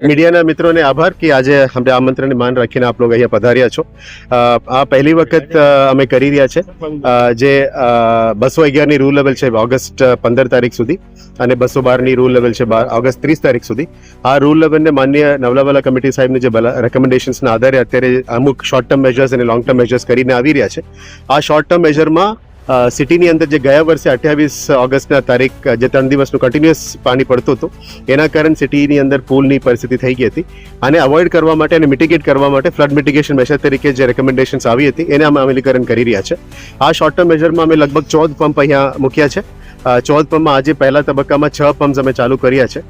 મીડિયાના મિત્રોને આભાર કે આજે અમને આમંત્રણને માન રાખીને આપ લોકો અહીંયા પધાર્યા છો. આ પહેલી વખત અમે કરી રહ્યા છે. જે બસો અગિયારની રૂલ લેવલ છે ઓગસ્ટ પંદર તારીખ સુધી અને બસો બારની રૂલ લેવલ છે ઓગસ્ટ ત્રીસ તારીખ સુધી. આ રૂલ લેવલને માન્ય નવલાવાલા કમિટી સાહેબની જે રેકમેન્ડેશન્સના આધારે અત્યારે અમુક શોર્ટ ટર્મ મેજર્સ અને લોંગ ટર્મ મેજર્સ કરીને આવી રહ્યા છે. આ શોર્ટ ટર્મ મેજરમાં સિટીની અંદર જે ગયા વર્ષે અઠ્યાવીસ ઓગસ્ટના તારીખ, જે ત્રણ દિવસનું કન્ટિન્યુઅસ પાણી પડતું હતું, એના કારણે સિટીની અંદર પૂલની પરિસ્થિતિ થઈ ગઈ હતી. આને અવોઇડ કરવા માટે અને મિટિગેટ કરવા માટે ફ્લડ મિટિગેશન મેજર તરીકે જે રેકમેન્ડેશન્સ આવી હતી, એને અમે અમલીકરણ કરી રહ્યા છે. આ શોર્ટ ટર્મ મેજરમાં અમે લગભગ ચૌદ પંપ અહીંયા મૂક્યા છે. ચૌદ પંપમાં આજે પહેલા તબક્કામાં છ પંપ્સ અમે ચાલુ કર્યા છે.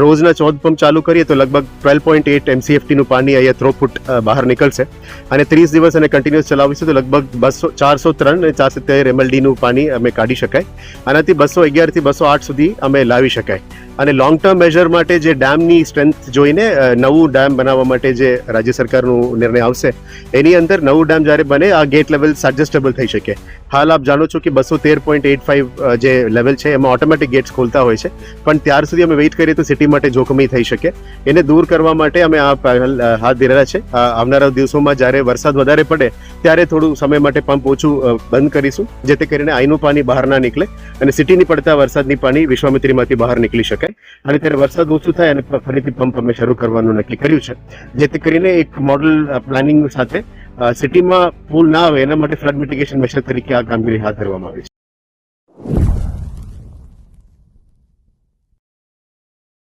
રોજના ચૌદ પંપ ચાલુ કરીએ તો લગભગ ટ્વેલ્વ પોઈન્ટ એટ એમસીએફટીનું પાણી અહીંયા થ્રો ફૂટ બહાર નીકળશે. અને ત્રીસ દિવસ અને કન્ટિન્યુઅસ ચલાવીશું તો લગભગ બસો, ચારસો ત્રણ અને ચારસો તેર એમએલડીનું પાણી અમે કાઢી શકાય. આનાથી બસો અગિયારથી બસો આઠ સુધી અમે લાવી શકાય. અને લોંગ ટર્મ મેજર માટે જે ડેમની સ્ટ્રેન્થ જોઈને નવું ડેમ બનાવવા માટે જે રાજ્ય સરકારનું નિર્ણય આવશે, એની અંદર નવું ડેમ જ્યારે બને, આ ગેટ લેવલ સજેસ્ટેબલ થઈ શકે. હાલ આપ જાણો છો કે બસો તેર પોઈન્ટ એટ ફાઇવ જે લેવલ છે, એમાં ઓટોમેટિક ગેટ્સ ખોલતા હોય છે. પણ ત્યાર સુધી અમે વેઇટ કરીએ તો સિટી માટે જોખમી થઈ શકે. એને દૂર કરવા માટે અમે આ પહેલ હાથ ધરેલા છે. આવનારા દિવસોમાં જ્યારે વરસાદ વધારે પડે, ત્યારે થોડું સમય માટે પંપ ઓછું બંધ કરીશું, જેથી કરીને આઈનું પાણી બહાર ના નીકળે અને સિટીની પડતા વરસાદની પાણી વિશ્વામિત્રીમાંથી બહાર નીકળી શકાય અને ત્યારે વરસાદ ઓછું થાય અને ફરીથી પંપ અમે શરૂ કરવાનું નક્કી કર્યું છે. જેથી કરીને એક મોડલ પ્લાનિંગ સાથે સિટીમાં પુલ ના આવે, એના માટે ફ્લડ મિટિગેશન મેશર તરીકે આ કામગીરી હાથ ધરવામાં આવી છે.